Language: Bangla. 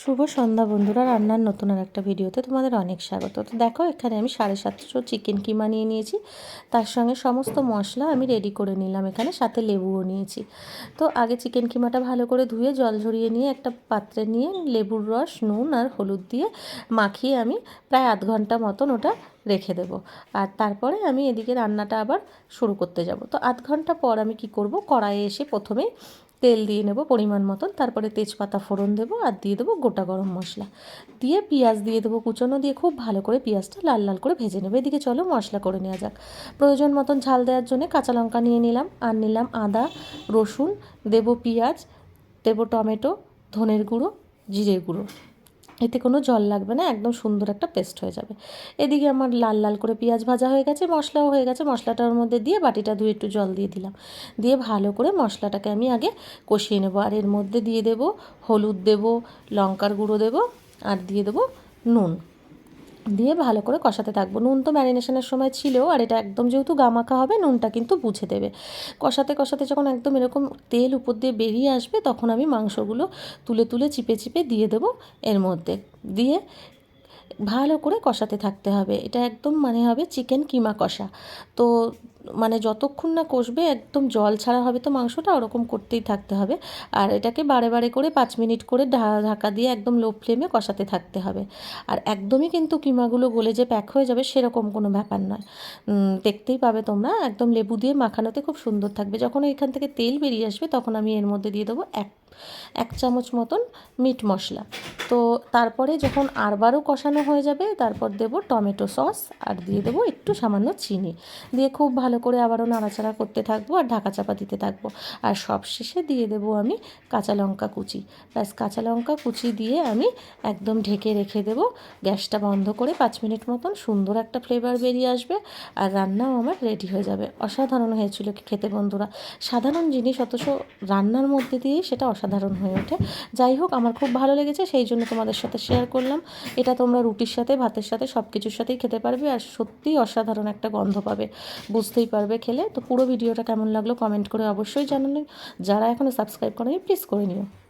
শুভ সন্ধ্যা বন্ধুরা, রান্নার নতুন আর একটা ভিডিওতে তোমাদের অনেক স্বাগত। তো দেখো, এখানে আমি সাড়ে সাতশো চিকেন কিমা নিয়ে নিয়েছি। তার সঙ্গে সমস্ত মশলা আমি রেডি করে নিলাম এখানে, সাথে লেবুও নিয়েছি। তো আগে চিকেন কিমাটা ভালো করে ধুয়ে, জল ঝরিয়ে নিয়ে একটা পাত্রে নিয়ে লেবুর রস, নুন আর হলুদ দিয়ে মাখিয়ে আমি প্রায় আধ ঘণ্টা মতন ওটা রেখে দেবো। আর তারপরে আমি এদিকে রান্নাটা আবার শুরু করতে যাব। তো আধ ঘণ্টা পর আমি কি করব, কড়াইয়ে এসে প্রথমেই তেল দিয়ে নেব পরিমাণ মতন, তারপরে তেজপাতা ফোড়ন দেবো আর দিয়ে দেবো গোটা গরম মশলা। দিয়ে পেঁয়াজ দিয়ে দেবো কুচনো, দিয়ে খুব ভালো করে পেঁয়াজটা লাল লাল করে ভেজে নেব। এদিকে চলো মশলা করে নেওয়া যাক। প্রয়োজন মতন ঝাল দেওয়ার জন্য কাঁচা লঙ্কা নিয়ে নিলাম, আর নিলাম আদা, রসুন, দেব পেঁয়াজ, দেব টমেটো, ধনের গুঁড়ো জিরে গুঁড়ো। এতে কোনো জল লাগবে না, একদম সুন্দর একটা পেস্ট হয়ে যাবে। এদিকে আমার লাল লাল করে পেঁয়াজ ভাজা হয়ে গেছে, মশলাও হয়ে গেছে, মশলাটার মধ্যে দিয়ে বাটিটা ধুয়ে একটু জল দিয়ে দিলাম। দিয়ে ভালো করে মশলাটাকে আমি আগে কষিয়ে নেব, আর এর মধ্যে দিয়ে দেব হলুদ দেব, লঙ্কার গুঁড়ো দেব, আর দিয়ে দেবো নুন। দিয়ে ভালো করে কষাতে থাকব। নুন তো ম্যারিনেশনের সময় ছিল আর এটা একদম যেহেতু গামাখা হবে, নুনটা কিন্তু বুঝে দেবে। কষাতে কষাতে যখন একদম এরকম তেল উপর দিয়ে বেরিয়ে আসবে, তখন আমি মাংসগুলো তুলে তুলে চিপে চিপে দিয়ে দেবো এর মধ্যে। দিয়ে ভালো করে কষাতে থাকতে হবে। এটা একদম মানে হবে চিকেন কিমা কষা। তো মানে যতক্ষণ না কষবে, একদম জল ছাড়া হবে তো মাংসটা, ওরকম করতেই থাকতে হবে। আর এটাকে বারে বারে করে পাঁচ মিনিট করে ঢাকা দিয়ে একদম লো ফ্লেমে কষাতে থাকতে হবে। আর একদমই কিন্তু কিমাগুলো গলে যে প্যাক হয়ে যাবে, সেরকম কোনো ব্যাপার নয়। দেখতেই পাবে তোমরা, একদম লেবু দিয়ে মাখানোতে খুব সুন্দর থাকবে। যখন এখান থেকে তেল বেরিয়ে আসবে, তখন আমি এর মধ্যে দিয়ে দেবো এক এক চামচ মতন মিট মশলা। তো তারপরে যখন আরবারও কষানো হয়ে যাবে, তারপর দেবো টমেটো সস আর দিয়ে দেবো একটু সামান্য চিনি। দিয়ে খুব ভালো করে আবারও নাড়াচাড়া করতে থাকব আর ঢাকা চাপা দিতে থাকব। আর সব শেষে দিয়ে দেবো আমি কাঁচা লঙ্কা কুচি। ব্যাস, কাঁচা লঙ্কা কুচি দিয়ে আমি একদম ঢেকে রেখে দেবো। গ্যাসটা বন্ধ করে পাঁচ মিনিট মতন সুন্দর একটা ফ্লেভার বেরিয়ে আসবে আর রান্নাও আমার রেডি হয়ে যাবে। অসাধারণ হয়েছিল খেতে বন্ধুরা। সাধারণ জিনিস অথচ রান্নার মধ্যে দিয়েই সেটা অসাধারণ হয়ে ওঠে। যাই হোক, আমার খুব ভালো লেগেছে, সেই জন্য তোমাদের সাথে শেয়ার করলাম। এটা তোমরা রুটির সাথে, ভাতের সাথে সব কিছুর সাথেই খেতে পারবে আর সত্যিই অসাধারণ একটা গন্ধ পাবে। বুঝতেই পারবে খেলে। তো পুরো ভিডিওটা কেমন লাগল কমেন্ট করে অবশ্যই জানালে। যারা এখনও সাবস্ক্রাইব করেনি প্লিজ করে নিও।